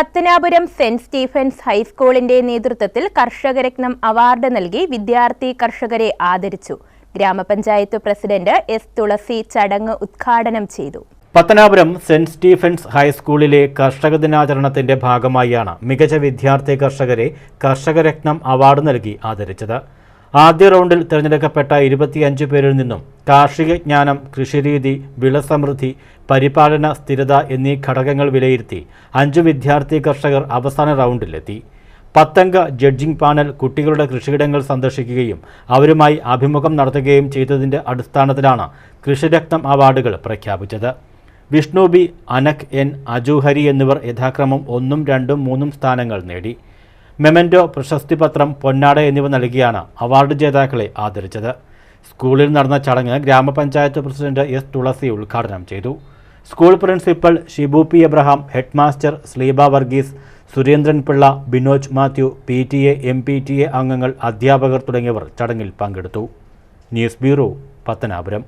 Pathanapuram saint Stephen's ഹൈസ്കൂളിന്റെ നേതൃത്വത്തിൽ കർഷകരത്നം award നൽകി വിദ്യാർത്ഥി കർഷകരെ ആദരിച്ചു. ഗ്രാമപഞ്ചായത്ത് പ്രസിഡന്റ് എസ് തുളസി ചടങ്ങ് ഉദ്ഘാടനം ചെയ്തു. പത്തനാപുരം സെന്റ് സ്റ്റീഫൻസ് ഹൈസ്കൂളിലെ കർഷക ദിനാചരണത്തിന്റെ ഭാഗമായാണ് മികച്ച വിദ്യാർത്ഥി കർഷകരെ കർഷകരത്നം അവാർഡ് നൽകി ആദരിച്ചത്. ആദ്യ റൗണ്ടിൽ തിരഞ്ഞെടുക്കപ്പെട്ട ഇരുപത്തിയഞ്ച് പേരിൽ നിന്നും കാർഷിക ജ്ഞാനം കൃഷിരീതി വിളസമൃദ്ധി പരിപാലന സ്ഥിരത എന്നീ ഘടകങ്ങൾ വിലയിരുത്തി അഞ്ച് വിദ്യാർത്ഥി കർഷകർ അവസാന റൗണ്ടിലെത്തി. പത്തംഗ ജഡ്ജിംഗ് പാനൽ കുട്ടികളുടെ കൃഷിയിടങ്ങൾ സന്ദർശിക്കുകയും അവരുമായി അഭിമുഖം നടത്തുകയും ചെയ്തതിന്റെ അടിസ്ഥാനത്തിലാണ് കൃഷിരത്നം അവാർഡുകൾ പ്രഖ്യാപിച്ചത്. വിഷ്ണു ബി അനക് എൻ അജുഹരി എന്നിവർ യഥാക്രമം ഒന്നും രണ്ടും മൂന്നും സ്ഥാനങ്ങൾ നേടി. മെമന്റോ പ്രശസ്തിപത്രം പൊന്നാട എന്നിവ നൽകിയാണ് അവാർഡ് ജേതാക്കളെ ആദരിച്ചത്. സ്കൂളിൽ നടന്ന ചടങ്ങ് ഗ്രാമപഞ്ചായത്ത് പ്രസിഡന്റ് എസ് തുളസി ഉദ്ഘാടനം ചെയ്തു. School principal Shibu P Abraham headmaster Sleeba Varghese Surendran Pillai Binoj Mathew P T A M P T A അംഗങ്ങൾ അധ്യാപകർ തുടങ്ങിയവർ ചടങ്ങിൽ പങ്കെടുത്തു. News bureau Pathanapuram.